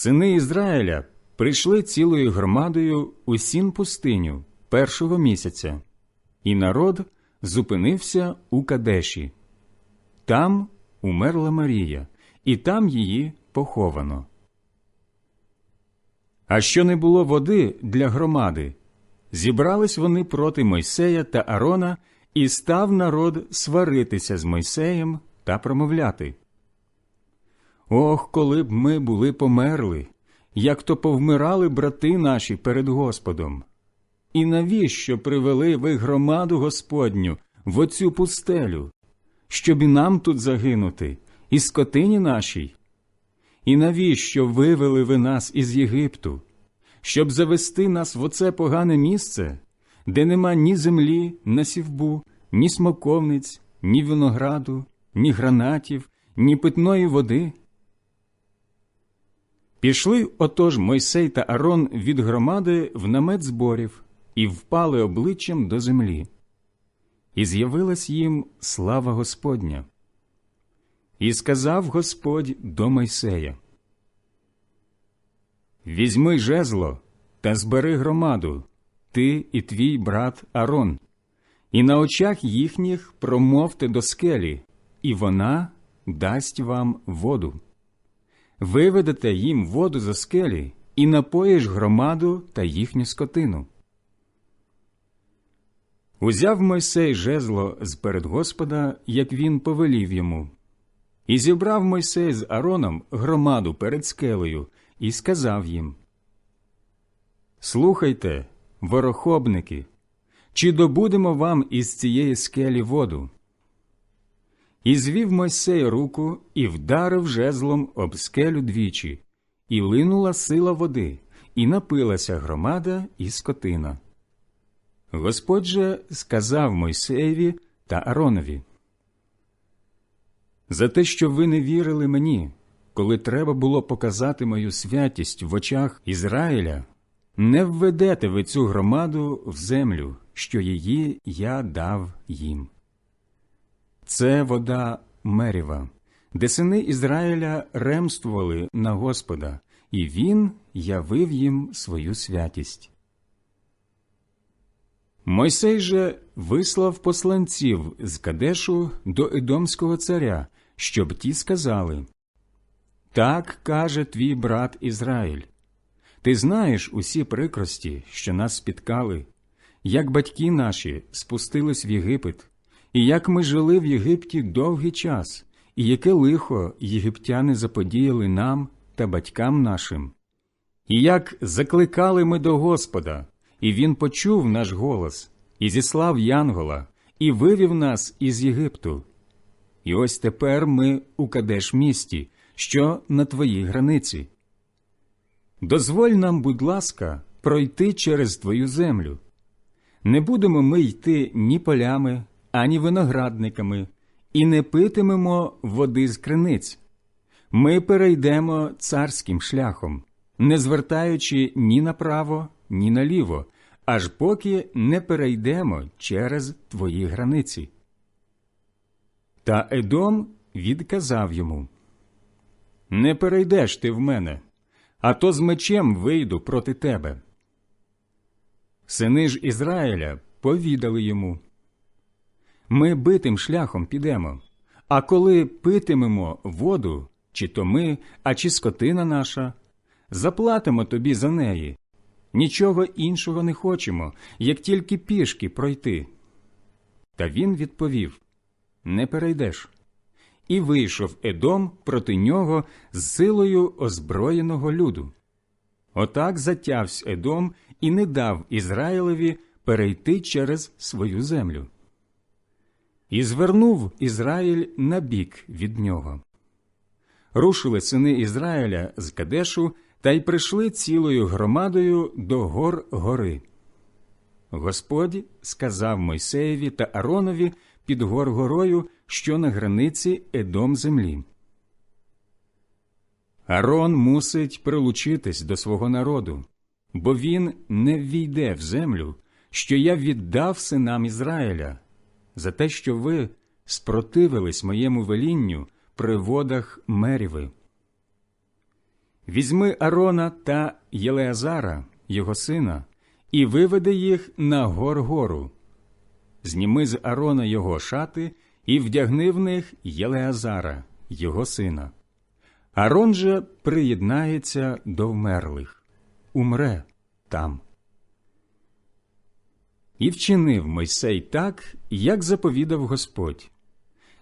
Сини Ізраїля прийшли цілою громадою у сін пустиню першого місяця, і народ зупинився у Кадеші. Там умерла Марія, і там її поховано. А що не було води для громади, зібрались вони проти Мойсея та Арона, і став народ сваритися з Мойсеєм та промовляти. Ох, коли б ми були померли, як то повмирали брати наші перед Господом. І навіщо привели ви громаду Господню в оцю пустелю, щоб і нам тут загинути, і скотині нашій? І навіщо вивели ви нас із Єгипту, щоб завести нас в оце погане місце, де нема ні землі на сівбу, ні смоковниць, ні винограду, ні гранатів, ні питної води? Пішли отож Мойсей та Арон від громади в намет зборів і впали обличчям до землі. І з'явилась їм слава Господня. І сказав Господь до Мойсея Візьми жезло та збери громаду, ти і твій брат Арон, і на очах їхніх промовте до скелі, і вона дасть вам воду. Виведете їм воду за скелі і напоїш громаду та їхню скотину. Узяв Мойсей жезло з перед Господа, як він повелів йому, і зібрав Мойсей з Ароном громаду перед скелею і сказав їм Слухайте, ворохобники, чи добудемо вам із цієї скелі воду? І звів Мойсей руку і вдарив жезлом об скелю двічі, і линула сила води, і напилася громада і скотина. Господь же сказав Мойсеєві та Аронові За те, що ви не вірили мені, коли треба було показати мою святість в очах Ізраїля, не введете ви цю громаду в землю, що її я дав їм. Це вода Меріва, де сини Ізраїля ремствували на Господа, і він явив їм свою святість. Мойсей же вислав посланців з Кадешу до Едомського царя, щоб ті сказали Так каже твій брат Ізраїль. Ти знаєш усі прикрості, що нас спіткали, як батьки наші спустились в Єгипет, і як ми жили в Єгипті довгий час, і яке лихо єгиптяни заподіяли нам та батькам нашим, і як закликали ми до Господа, і Він почув наш голос, і зіслав Янгола, і вивів нас із Єгипту. І ось тепер ми у Кадеш місті, що на твоїй границі. Дозволь нам, будь ласка, пройти через твою землю. Не будемо ми йти ні полями, ані виноградниками, і не питимемо води з криниць. Ми перейдемо царським шляхом, не звертаючи ні направо, ні наліво, аж поки не перейдемо через твої границі. Та Едом відказав йому Не перейдеш ти в мене, а то з мечем вийду проти тебе. Сини ж Ізраїля повідали йому ми битим шляхом підемо. А коли питимемо воду, чи то ми, а чи скотина наша, заплатимо тобі за неї. Нічого іншого не хочемо, як тільки пішки пройти. Та він відповів Не перейдеш. І вийшов Едом проти нього з силою озброєного люду. Отак затявсь Едом і не дав Ізраїлеві перейти через свою землю. І звернув Ізраїль на бік від нього. Рушили сини Ізраїля з Кадешу та й прийшли цілою громадою до гор гори. Господь сказав Мойсеєві та Аронові під гор горою, що на границі Едом землі. Арон мусить прилучитись до свого народу, бо він не ввійде в землю, що я віддав синам Ізраїля за те, що ви спротивились моєму велінню при водах меріви. Візьми Арона та Єлеазара, його сина, і виведи їх на гор гору. Зніми з Арона його шати і вдягни в них Єлеазара, його сина. Арон же приєднається до вмерлих, умре там. І вчинив Мойсей так, як заповідав Господь.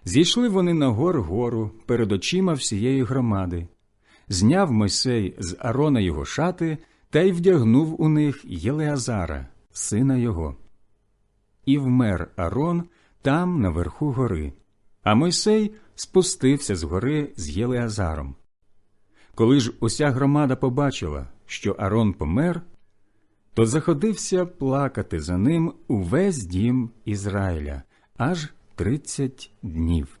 Зійшли вони на гор гору перед очима всієї громади. Зняв Мойсей з Арона його шати та й вдягнув у них Єлеазара, сина його. І вмер Арон там, наверху гори, а Мойсей спустився з гори з Єлеазаром. Коли ж уся громада побачила, що Арон помер, то заходився плакати за ним увесь дім Ізраїля аж тридцять днів.